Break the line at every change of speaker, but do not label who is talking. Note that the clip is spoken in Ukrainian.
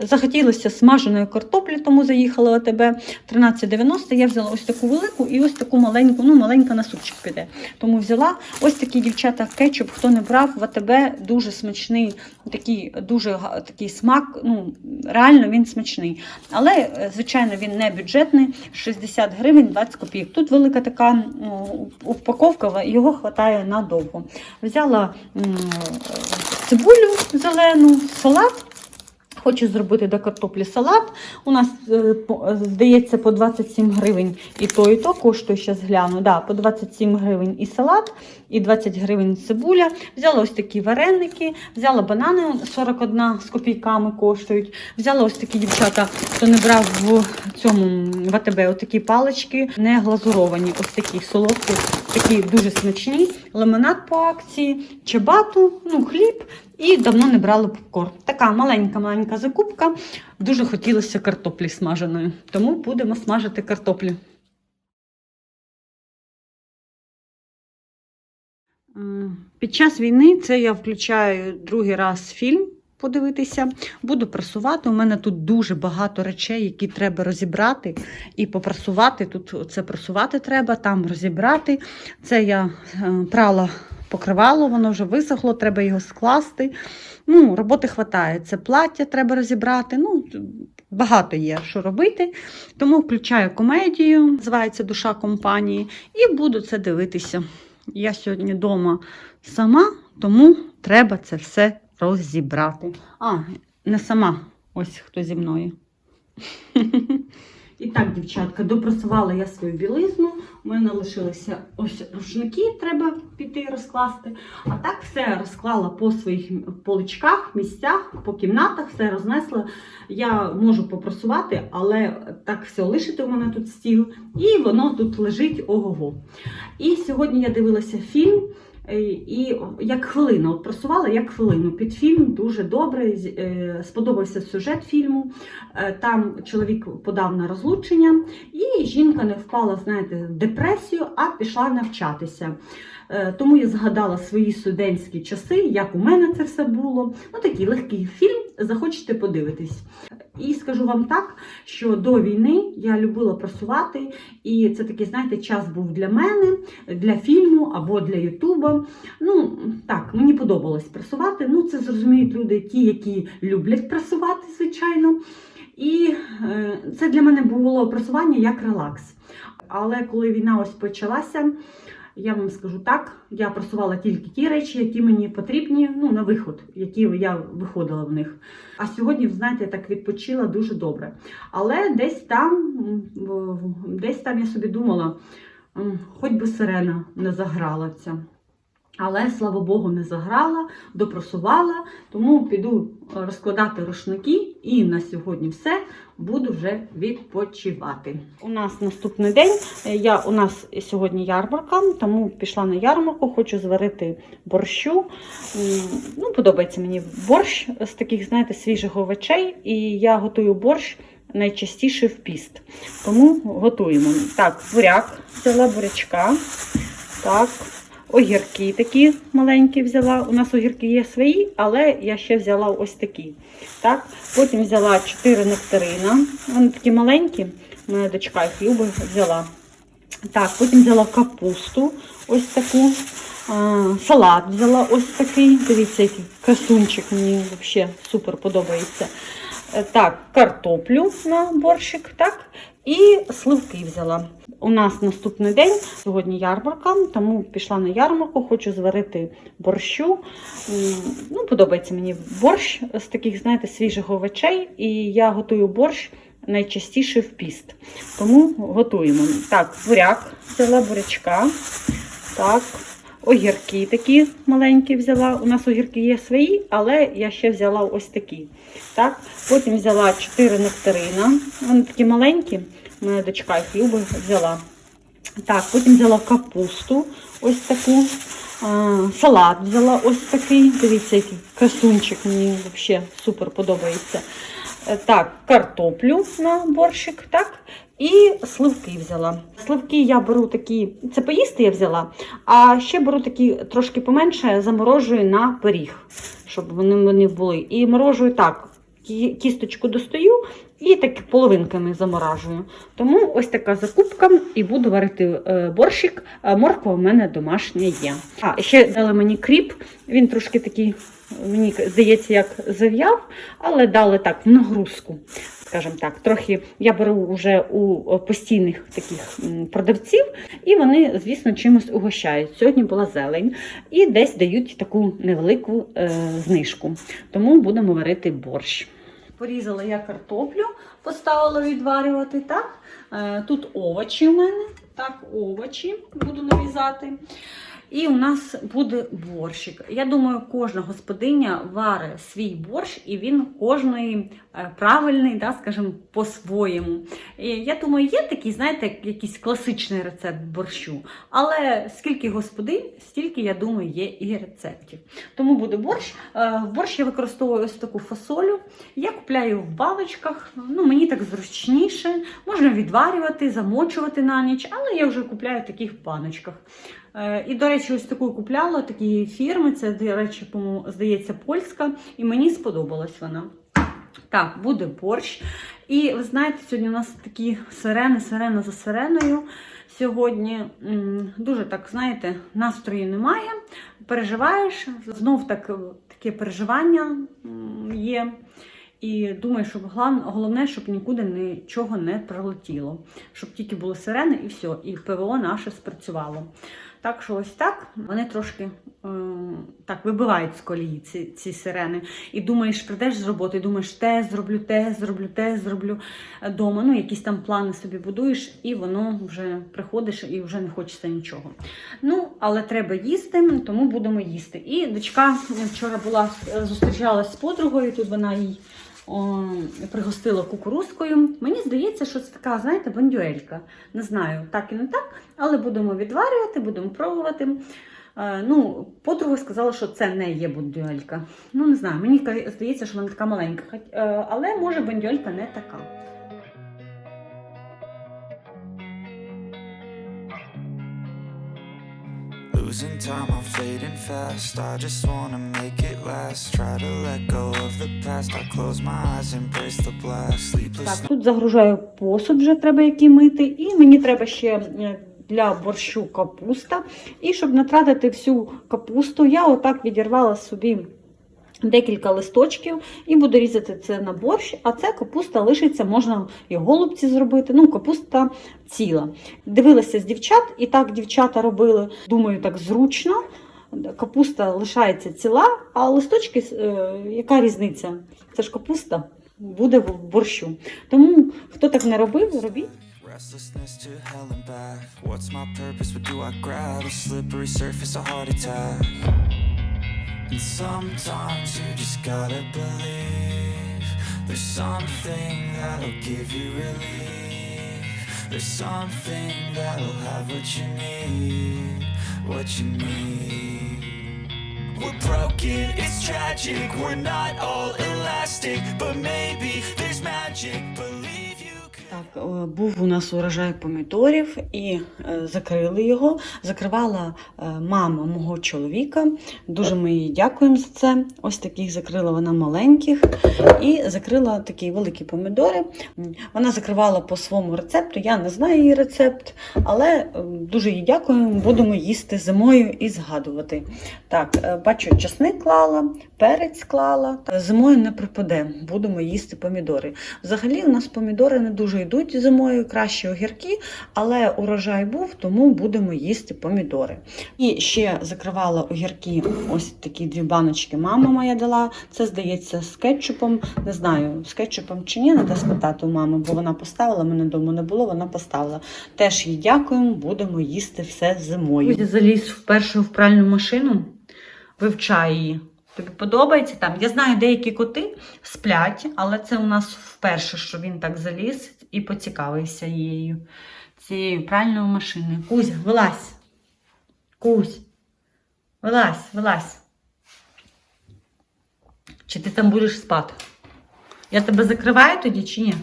Захотілося смаженої картоплі, тому заїхала в АТБ 13,90. Я взяла ось таку велику і ось таку маленьку, ну маленька на супчик піде. Тому взяла ось такі дівчата кетчуп, хто не брав в АТБ, дуже смачний, такий дуже такий смак. Ну реально він смачний. Але е, звичайно він не бюджетний. 60 гривень 20 копійок. Тут велика така упаковка, його вистачає надовго. Взяла м, цибулю зелену, салат. Хочу зробити до картоплі салат. У нас, е, е, здається, по 27 гривень і то, і то коштує, зараз гляну. Да, по 27 гривень і салат, і 20 гривень цибуля. Взяла ось такі вареники, взяла банани 41 з копійками коштують. Взяла ось такі дівчата, хто не брав в цьому в отакі палички, не глазуровані, ось такі солодкі, такі дуже смачні. Лимонад по акції, чебату, ну, хліб. І давно не брали попкорн. Така маленька-маленька закупка. Дуже хотілося картоплі смаженої. Тому будемо смажити картоплю. М, Під час війни це я включаю другий раз фільм подивитися. Буду прасувати. У мене тут дуже багато речей, які треба розібрати і попрасувати. Тут це прасувати треба, там розібрати. Це я е, прала покривало, воно вже висохло, треба його скласти. Ну, роботи хватає. Це плаття треба розібрати. Ну, багато є що робити. Тому включаю комедію, називається Душа компанії, і буду це дивитися. Я сьогодні вдома сама, тому треба це все розібрати. А, не сама, ось хто зі мною. І так, дівчатка, допрасувала я свою білизну. У мене лишилися ось рушники, треба піти розкласти. А так все розклала по своїх поличках, місцях, по кімнатах, все рознесла. Я можу попрасувати, але так все лишити у мене тут стіл, і воно тут лежить ого-го. І сьогодні я дивилася фільм. Е, І як хвилину от просувала як хвилину під фільм, дуже добре. е, Сподобався сюжет фільму. Е, Там чоловік подав на розлучення, і жінка не впала, знаєте, в депресію, а пішла навчатися. Е, Тому я згадала свої студентські часи, як у мене це все було. Ну, такий легкий фільм, захочете подивитись. І скажу вам так, що до війни я любила просувати, і це такий, знаєте, час був для мене, для фільму або для Ютуба. Ну, так, мені подобалось прасувати. Ну, це зрозуміють люди, ті, які люблять прасувати, звичайно. І е, це для мене було прасування як релакс. Але коли війна ось почалася, я вам скажу так, я просувала тільки ті речі, які мені потрібні, ну, на виход, які я виходила в них. А сьогодні, знаєте, я так відпочила дуже добре. Але десь там, десь там я собі думала, хоч би сирена не заграла ця. Але, слава Богу, не заграла, допросувала, тому піду е, розкладати рушники і на сьогодні все. Буду вже відпочивати. У нас наступний день. Е, Я, у нас сьогодні ярмарка, тому пішла на ярмарку, хочу зварити борщу. Ну, подобається мені борщ з таких, знаєте, свіжих овочей. І я готую борщ найчастіше в піст. Тому готуємо. Так, буряк, взяла бурячка. Так, огірки такі маленькі взяла. У нас огірки є свої, але я ще взяла ось такі. Так, потім взяла 4 нектарина. Вони такі маленькі. Моя дочка їх любить, взяла. Так, потім взяла капусту, ось таку. Салат взяла ось такий. Дивіться, який красунчик, мені взагалі супер подобається. Е, Так, картоплю на борщик, так, і сливки взяла. У нас наступний день, сьогодні ярмарка, тому пішла на ярмарку, хочу зварити борщу. Ну, подобається мені борщ з таких, знаєте, свіжих овочей, і я готую борщ найчастіше в піст. Тому готуємо. Так, буряк взяла бурячка. Так, огірки такі маленькі взяла. У нас огірки є свої, але я ще взяла ось такі. Так, потім взяла 4 нектарина. Вони такі маленькі. Моя дочка їх любить, взяла. Так, потім взяла капусту, ось таку. Салат взяла ось такий. Дивіться, який красунчик, мені взагалі супер подобається. Е, Так, картоплю на борщик, так, і сливки взяла. Сливки я беру такі, це поїсти я взяла, а ще беру такі трошки поменше, заморожую на пиріг, щоб вони в мене були. І морожую так, кісточку достаю і так половинками заморажую. Тому ось така закупка, і буду варити е, борщик. А морква в мене домашня є. А ще дали мені кріп. Він трошки такий, мені здається, як зав'яв, але дали так в нагрузку. Скажімо так, трохи я беру вже у постійних таких продавців, і вони, звісно, чимось угощають. Сьогодні була зелень, і десь дають таку невелику е, знижку. Тому будемо варити борщ. Порізала я картоплю, поставила відварювати. Так? Е, тут овочі у мене. Так, овочі буду нарізати. І у нас буде борщик. Я думаю, кожна господиня варить свій борщ, і він кожної е, правильний, да, скажімо, по-своєму. Я думаю, є такий, знаєте, якийсь класичний рецепт борщу. Але скільки господинь, стільки, я думаю, є і рецептів. Тому буде борщ. Е, В борщ я використовую ось таку фасолю. Я купляю в баночках. Ну, мені так зручніше. Можна відварювати, замочувати на ніч, але я вже купляю в таких баночках. Е, І, до речі, ось таку купляла такі фірми. Це, до речі, здається, польська, і мені сподобалась вона. Так, буде борщ. І ви знаєте, сьогодні у нас такі сирени, сирена за сиреною. Сьогодні дуже так, знаєте, настрою немає. Переживаєш, знов так, таке переживання є. І думаю, щоб головне, щоб нікуди нічого не прилетіло. Щоб тільки були сирени і все, і ПВО наше спрацювало. Так що ось так вони трошки е, так вибивають з колії ці, ці сирени. І думаєш, прийдеш з роботи, і думаєш, те зроблю, те зроблю, те зроблю вдома. Ну, якісь там плани собі будуєш, і воно вже приходиш і вже не хочеться нічого. Ну, але треба їсти, тому будемо їсти. І дочка вчора була е, зустрічалась з подругою, тут вона їй о, пригостила кукурузкою. Мені здається, що це така, знаєте, бандюелька. Не знаю, так і не так, але будемо відварювати, будемо пробувати. Е, ну, подруга сказала, що це не є бандюелька. Ну, не знаю, мені здається, що вона така маленька. Е, але може бандюелька не така.
Losing time, I'm fading fast. I just wanna make it last. Try to let go of the past. I close my eyes, embrace the blast. Sleepless
Так, тут загружаю посуд, вже треба який мити, і мені треба ще е, для борщу капуста. І щоб натратити всю капусту, я отак відірвала собі декілька листочків і буду різати це на борщ, а це капуста лишиться, можна і голубці зробити. Ну, капуста ціла. Дивилася з дівчат, і так дівчата робили, думаю, так зручно. Капуста лишається ціла, а листочки, е, яка різниця? Це ж капуста буде в борщу. Тому хто так не робив, робіть.
Restlessness to hell and back. What's my purpose? What do I grab? A slippery surface, a heart attack. And sometimes you just gotta believe there's something that'll give you relief. There's something that'll have what you need, what you need. We're broken, it's tragic. We're not all elastic, but maybe there's magic.
Так, е, був у нас урожай помідорів і е, закрили його. Закривала е, мама мого чоловіка. Дуже ми їй дякуємо за це. Ось таких закрила вона маленьких і закрила такі великі помідори. Вона закривала по своєму рецепту. Я не знаю її рецепт, але дуже їй дякуємо. Будемо їсти зимою і згадувати. Так, бачу, часник клала, перець клала. Зимою не припаде. Будемо їсти помідори. Взагалі, у нас помідори не дуже йдуть зимою, краще огірки, але урожай був, тому будемо їсти помідори. І ще закривала огірки, ось такі дві баночки. Мама моя дала. Це здається з кетчупом. Не знаю, з кетчупом чи ні, треба спитати у мами, бо вона поставила, мене вдома не було, вона поставила. Теж їй дякуємо, будемо їсти все зимою. Заліз вперше в пральну машину, вивчаю її. Тобі подобається там? Я знаю, деякі коти сплять, але це у нас вперше, що він так заліз і поцікавився її, цією пральною машиною. Кузя, вилазь. Кузь, вилазь, вилазь. Чи ти там будеш спати? Я тебе закриваю тоді чи ні?